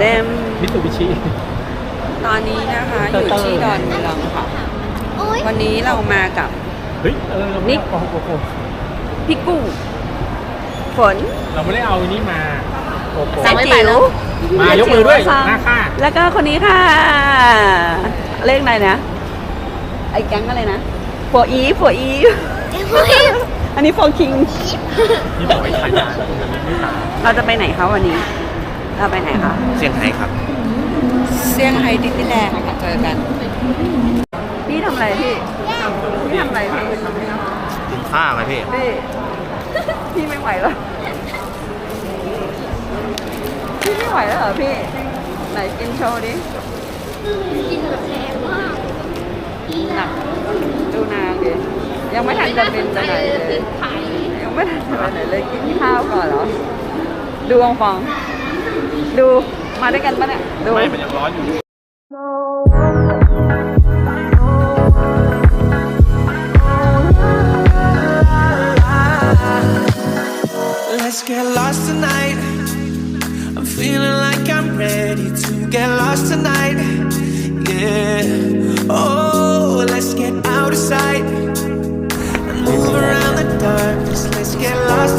เล่มมิตซูบิชิตอนนี้นะคะอยู่ที่ดอนเมืองค่ะโอ๊ยวันนี้เรามากับ เฮ้ย เออเราไม่นิกเอาโอ้โหพี่กุ้งฝน เราไม่ได้เอาอันนี้มาโอ้โหแซจิ๋วมายกมือด้วยแซจิ๋หน้าค่าแล้วก็คนนี้ค่ะ เลขอะไรนะ ไอ้แก๊งอะไรนะผัวอีผัวอี อันนี้โฟคิง นี่บอกไปขายยาตรงนี้ไม่ขายเราจะไปไหนคะวันนี้ เราไปไหนคะเซี่ยงไฮ้ครับ เซี่ยงไฮ้ดิสนีย์แลนด์ค่ะเจอกันพี่ทำอะไรพี่พี่ทำอะไรพี่กินข้าวไหมพี่ พี่พี่ไม่ไหวแล้วพี่ไม่ไหวแล้วเหรอพี่ ไหนกินโชว์ดิกินแบบแพงมากหนักดูนางดิยังไม่ทันจะบินไปไหนเลยไข่ยังไม่ทันจะไปไหนเลยกินข้าวก่อนเหรอ ดูองฟอง ดูมาด้วยกันปะเนี่ยดูไม่มันยังร้อนอยู่ Let's get lost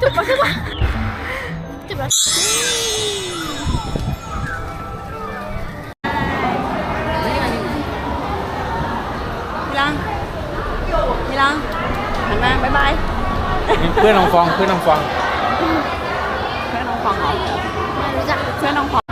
จุดมาจุดมาจุดมายบายเพื่อนน้องฟอง เพื่อนน้องฟอง เพื่อนน้องฟองเหรอไม่รู้จักเพื่อนน้องฟอง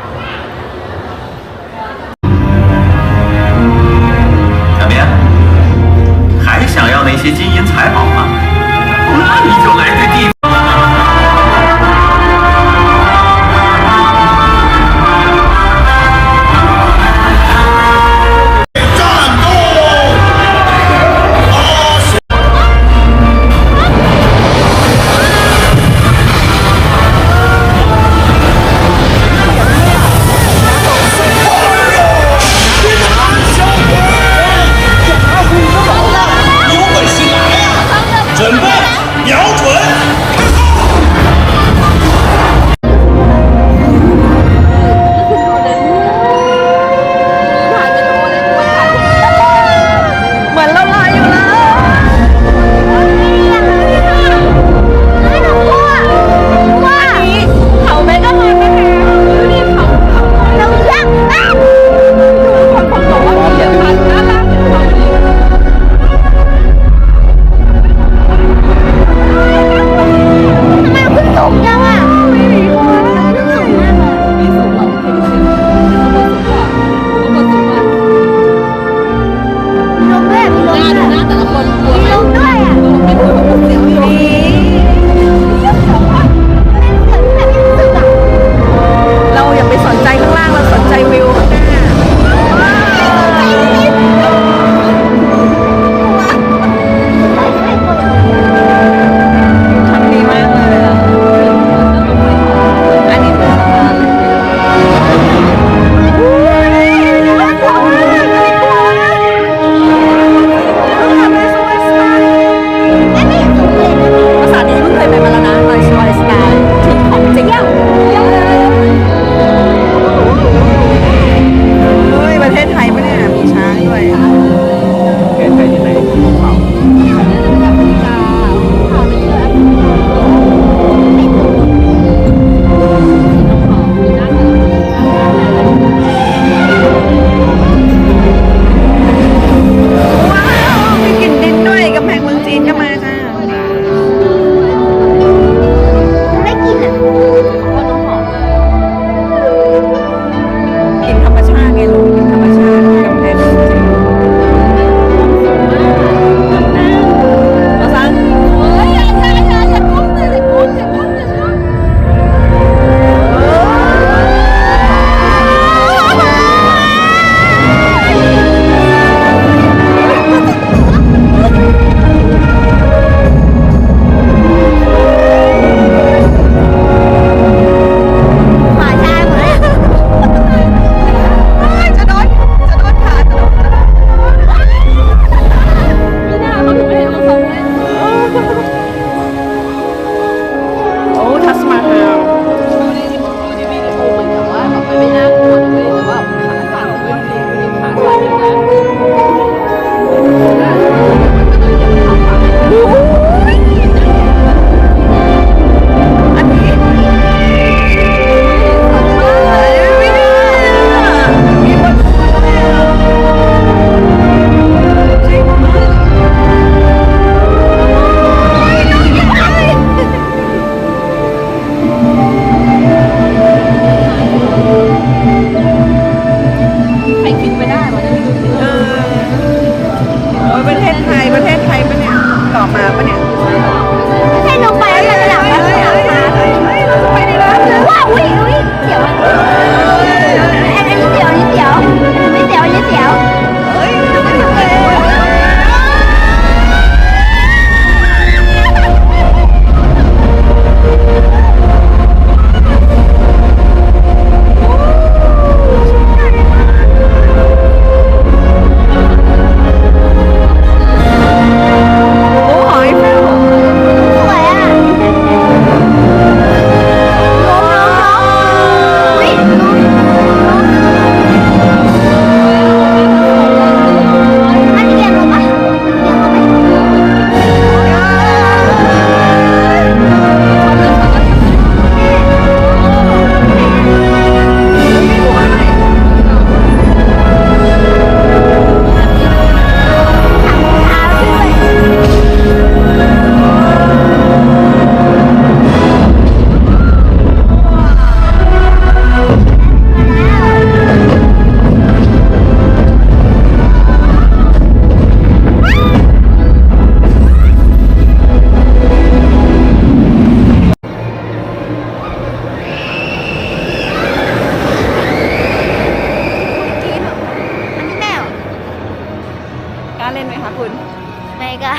ไม่กล้า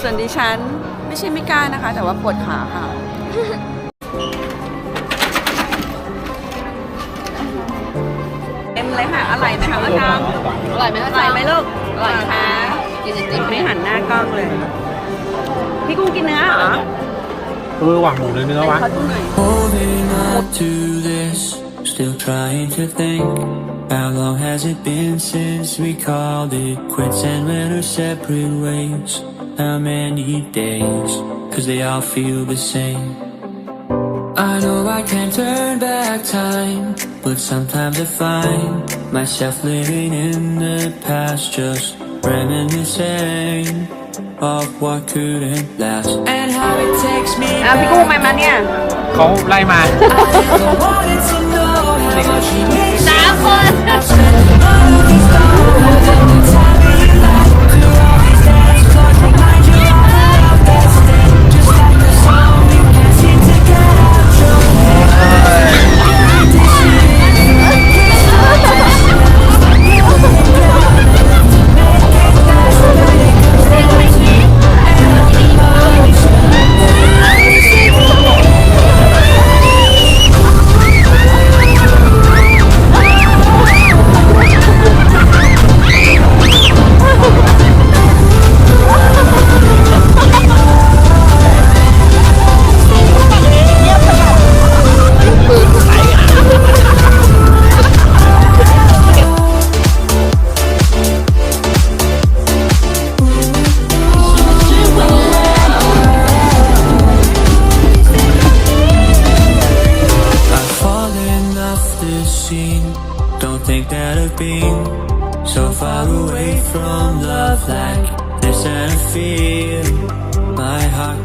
ส่วนดิฉันไม่ใช่ไม่กล้านะคะ แต่ว่าปวดขาค่ะเต็มเลยค่ะ อร่อยไหมคะมะนาวอร่อยไหมอร่อยไหมลูกอร่อยค่ะกินจริงๆไม่หันหน้ากล้องเลย พี่กุ้งกินเนื้อเหรอเออว่ะหมูเนื้อเนื้อวะขอดูหน่อย Holding on to this, still trying to think. How long has it been since we called it quits and went our separate ways? How many days? Cause they all feel the same. I know I can't turn back time, but sometimes I find myself living in the past, just reminiscing of what couldn't last. And how it takes me อ่ะพี่กุ้งไปมาเนี่ย เขาไล่มา wanted to know how much he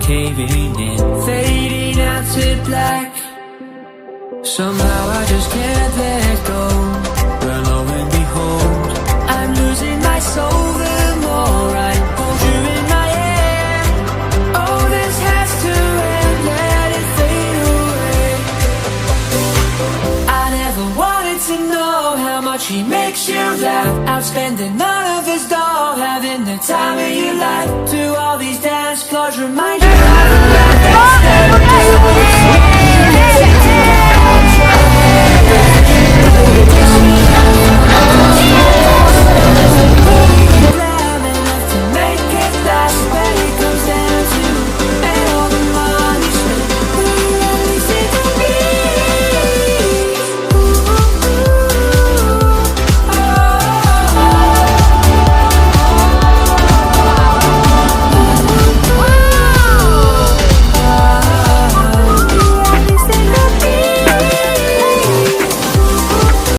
caving in, fading out to black. Somehow I just can't let go.